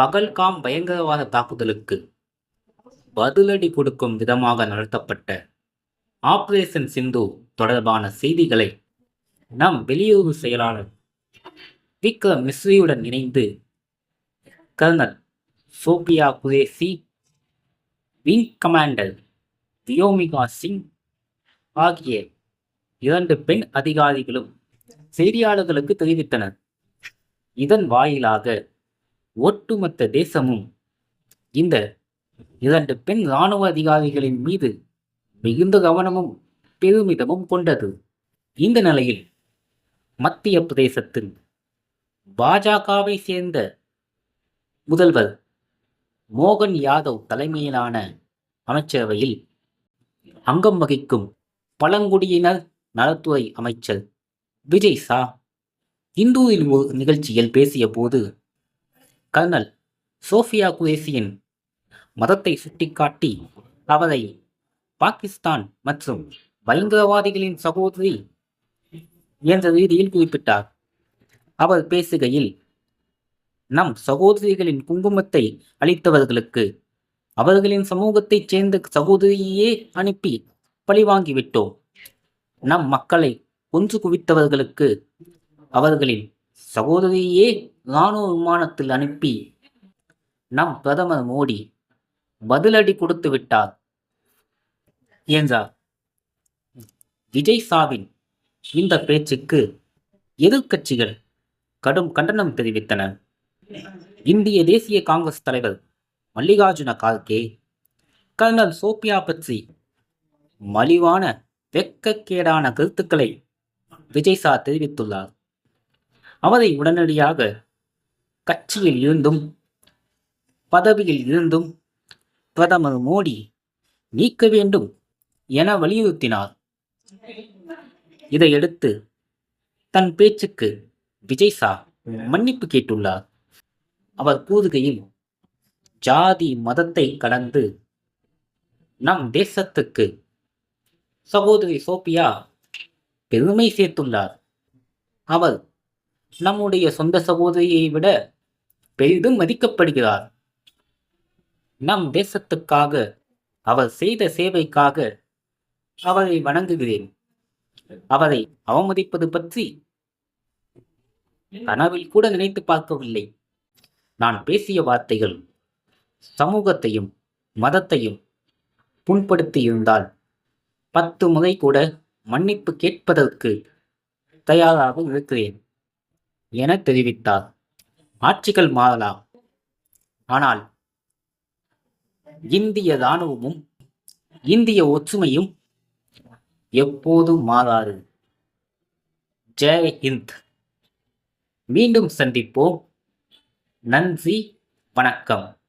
பகல்காம் பயங்கரவாத தாக்குதலுக்கு பதிலடி கொடுக்கும் விதமாக நடத்தப்பட்ட ஆபரேஷன் சிந்து தொடர்பான செய்திகளை நம் வெளியுறவு செயலாளர் விக்ரம் மிஸ்ரியுடன் இணைந்து colonel Sofiya Qureshi wing commander Vyomika Singh ஆகிய இரண்டு பெண் அதிகாரிகளும் செய்தியாளர்களுக்கு தெரிவித்தனர். இதன் வாயிலாக ஒட்டுமொத்த தேசமும் இந்த இரண்டு பெண் இராணுவ அதிகாரிகளின் மீது மிகுந்த கவனமும் பெருமிதமும் கொண்டது. இந்த நிலையில் மத்திய பிரதேசத்தில் பாஜகவை சேர்ந்த முதல்வர் மோகன் யாதவ் தலைமையிலான அமைச்சரவையில் அங்கம் வகிக்கும் பழங்குடியினர் நலத்துறை அமைச்சர் விஜய் சா இந்தூரில் ஒரு நிகழ்ச்சியில் பேசிய போது கர்னல் சோஃபியா குரேசியின் மதத்தை சுட்டிக்காட்டி அவரை பாகிஸ்தான் மற்றும் பயங்கரவாதிகளின் சகோதரி என்ற ரீதியில் குறிப்பிட்டார். அவர் பேசுகையில் நம் சகோதரிகளின் குங்குமத்தை அளித்தவர்களுக்கு அவர்களின் சமூகத்தைச் சேர்ந்த சகோதரியையே அனுப்பி பழிவாங்கிவிட்டோம். நம் மக்களை ஒன்று குவித்தவர்களுக்கு அவர்களின் சகோதரியையே ராணுவ விமானத்தில் அனுப்பி நம் பிரதமர் மோடி பதிலடி கொடுத்து விட்டார் என்றார். விஜய் சாவின் இந்த பேச்சுக்கு எதிர்க்கட்சிகள் கடும் கண்டனம் தெரிவித்தனர் இந்திய தேசிய காங்கிரஸ் தலைவர் மல்லிகார்ஜுன கார்கே கர்னல் சோபியா பற்றி மலிவான வெக்கக்கேடான கருத்துக்களை விஜய் சா தெரிவித்துள்ளார். அவரை உடனடியாக கட்சியில் இருந்தும் பதவியில் இருந்தும் பிரதமர் மோடி நீக்க வேண்டும் என வலியுறுத்தினார். இதையடுத்து தன் பேச்சுக்கு விஜய் சா மன்னிப்பு கேட்டுள்ளார். அவர் கூறுகையில் ஜாதி மதத்தை கடந்து நம் தேசத்துக்கு சகோதரி சோபியா பெருமை சேர்த்துள்ளார். அவர் நம்முடைய சொந்த சகோதரியை விட பெரிதும் மதிக்கப்படுகிறார். நம் தேசத்துக்காக அவர் செய்த சேவைக்காக அவரை வணங்குகிறேன். அவரை அவமதிப்பது பற்றி கனவில் கூட நினைத்து பார்க்கவில்லை. நான் பேசிய வார்த்தைகள் சமூகத்தையும் மதத்தையும் புண்படுத்தி இருந்தால் பத்து முறை கூட மன்னிப்பு கேட்பதற்கு தயாராக இருக்கிறேன். என தெரிவித்தார். ஆட்சிகள் மாறலாம் ஆனால் இந்திய இராணுவமும் இந்திய ஒற்றுமையும் எப்போதும் மாறாது? ஜெய் ஹிந்த். மீண்டும் சந்திப்போம். நன்றி வணக்கம்.